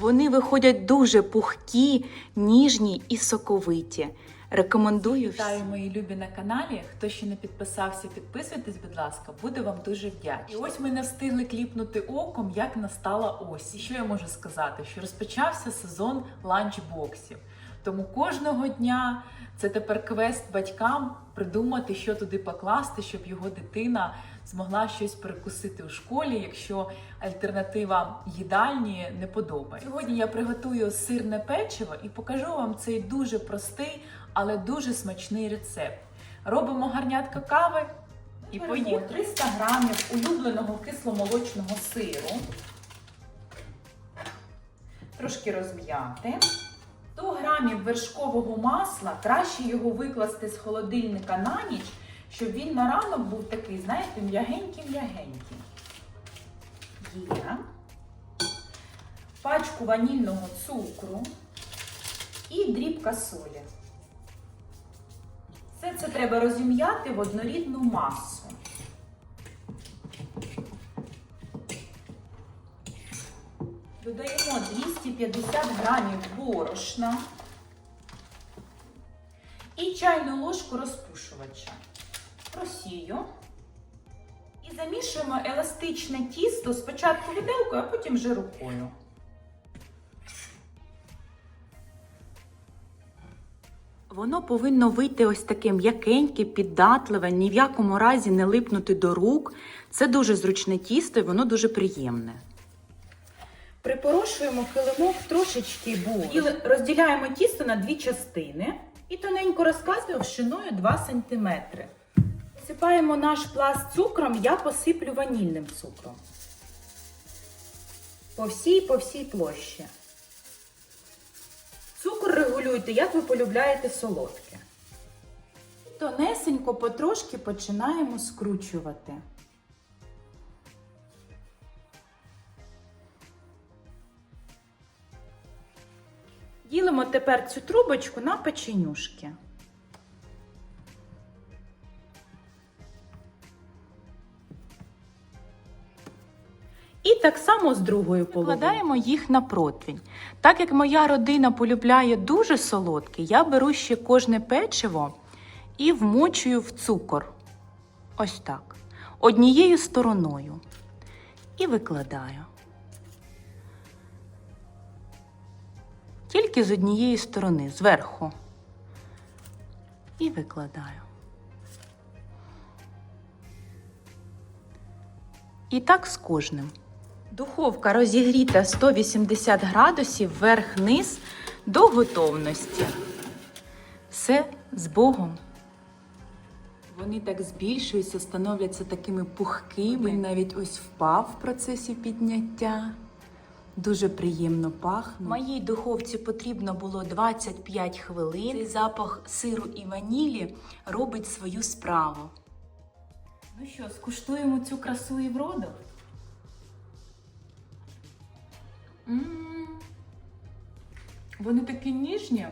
Вони виходять дуже пухкі, ніжні і соковиті. Рекомендую. Вітаю, мої любі на каналі. Хто ще не підписався, підписуйтесь, будь ласка, буду вам дуже вдячна. І ось ми не встигли кліпнути оком, як настала ось. І що я можу сказати? Що розпочався сезон ланчбоксів. Тому кожного дня це тепер квест батькам придумати, що туди покласти, щоб його дитина змогла щось перекусити у школі, якщо альтернатива їдальні не подобається. Сьогодні я приготую сирне печиво і покажу вам цей дуже простий, але дуже смачний рецепт. Робимо гарнятко кави і поїхали. 300 грамів улюбленого кисломолочного сиру. Трошки розм'яти. 100 грамів вершкового масла, краще його викласти з холодильника на ніч, щоб він на ранок був такий, знаєте, м'ягенький-м'ягенький. Є. Пачку ванільного цукру і дрібка солі. Все це треба розім'яти в однорідну масу. Додаємо 250 грамів борошна і чайну ложку розпушувача. Просію. І замішуємо еластичне тісто спочатку виделкою, а потім вже рукою. Воно повинно вийти ось таке м'якеньке, піддатливе, ні в якому разі не липнути до рук. Це дуже зручне тісто і воно дуже приємне. Припорошуємо килимок трошечки борошна. І розділяємо тісто на дві частини і тоненько розкатуємо шиною 2 см. Посипаємо наш пласт цукром, я посиплю ванільним цукром. По всій, по всій площі. Регулюйте, як ви полюбляєте солодке. Тонесенько потрошки починаємо скручувати. Ділимо тепер цю трубочку на печенюшки. І так само з другою половиною. Викладаємо їх на противень. Так як моя родина полюбляє дуже солодке, я беру ще кожне печиво і вмочую в цукор. Ось так. Однією стороною. І викладаю. Тільки з однієї сторони, зверху. І викладаю. І так з кожним. Духовка розігріта 180 градусів вверх-низ до готовності. Все з Богом. Вони так збільшуються, становляться такими пухкими. Він навіть ось впав в процесі підняття. Дуже приємно пахне. Моїй духовці потрібно було 25 хвилин. Цей запах сиру і ванілі робить свою справу. Ну що, скуштуємо цю красу і вроду? Вони такі ніжні.